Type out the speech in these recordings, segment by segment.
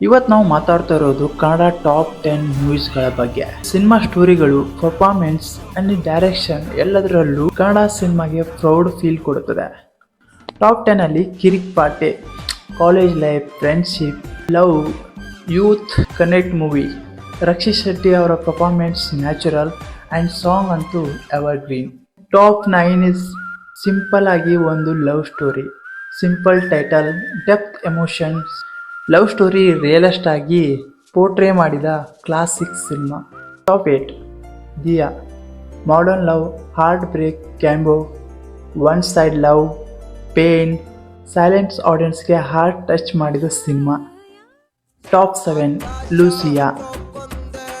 ಇವತ್ತು ನಾವು ಮಾತಾಡ್ತಾ ಇರೋದು ಕನ್ನಡ ಟಾಪ್ ಟೆನ್ ಮೂವೀಸ್ಗಳ ಬಗ್ಗೆ. ಸಿನಿಮಾ ಸ್ಟೋರಿಗಳು ಪರ್ಫಾರ್ಮೆನ್ಸ್ ಅಂಡ್ ಡೈರೆಕ್ಷನ್ ಎಲ್ಲದರಲ್ಲೂ ಕನ್ನಡ ಸಿನಿಮಾಗೆ ಪ್ರೌಡ್ ಫೀಲ್ ಕೊಡುತ್ತದೆ. ಟಾಪ್ ಟೆನ್ ಅಲ್ಲಿ Kirik Party college life friendship love youth connect movie Rakshit Shetty ಅವರ ಪರ್ಫಾರ್ಮೆನ್ಸ್ ನ್ಯಾಚುರಲ್ ಆ್ಯಂಡ್ ಸಾಂಗ್ ಅಂತೂ evergreen top nine is simple ಆಗಿ ಒಂದು love story simple title depth emotions love story realist ಆಗಿ portray ಮಾಡಿದ classic cinema top eight Dia modern love heartbreak combo one side love pain silence ಆಡಿಯನ್ಸ್ಗೆ heart touch ಮಾಡಿದ cinema top seven Lucia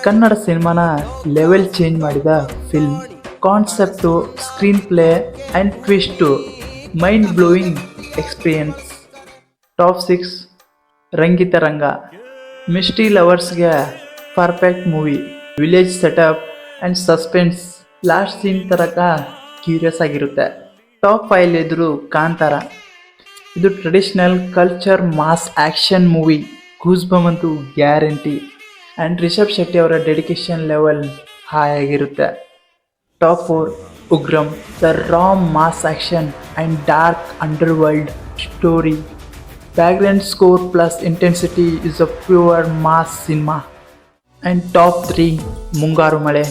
Kannada ಸಿನಿಮಾನ level change ಮಾಡಿದ film concept screenplay and twist mind blowing experience top six Rangitaranga. Mystery ಲವರ್ಸ್ಗೆ perfect movie village setup and suspense last scene ತರಕ curious ಆಗಿರುತ್ತೆ. Top five ಎದುರು ಕಾಂತಾರ. ಇದು traditional culture mass action movie goosebump ಅಂತೂ guarantee and Rishab Shetty ಅವರ dedication level high ಆಗಿರುತ್ತೆ. Top four Ugramm the Ram mass action and dark world story background score plus intensity is a pure mass cinema. And top three Mungaru Male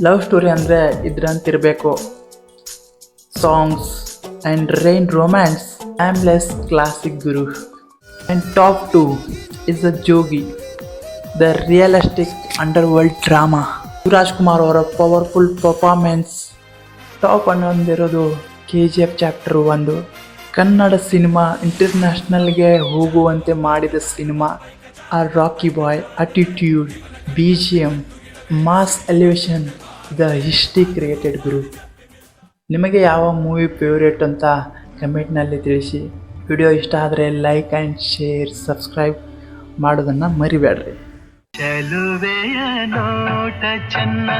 love story ಅಂದರೆ ಇದ್ರಂತಿರಬೇಕು. Songs and rain romance aimless classic Guru and top two is a Jogi the realistic underworld drama Shivraj Kumar ಅವರ powerful performance top ಅನ್ನೊಂದಿರೋದು K G F chapter ಒಂದು Kannada cinema ಇಂಟರ್ನ್ಯಾಷನಲ್ಗೆ ಹೋಗುವಂತೆ ಮಾಡಿದ cinema, ಆ Rocky boy attitude B G M mass elevation the history created ಗುರು ನಿಮಗೆ ಯಾವ movie favourite ಅಂತ ಕಮೆಂಟ್ನಲ್ಲಿ ತಿಳಿಸಿ. ವಿಡಿಯೋ ಇಷ್ಟ ಆದರೆ ಲೈಕ್ ಆ್ಯಂಡ್ ಶೇರ್ ಸಬ್ಸ್ಕ್ರೈಬ್ ಮಾಡೋದನ್ನು ಮರಿಬೇಡ್ರಿ. ಚೆಲುವೆಯ ನೋಟ ಚೆನ್ನ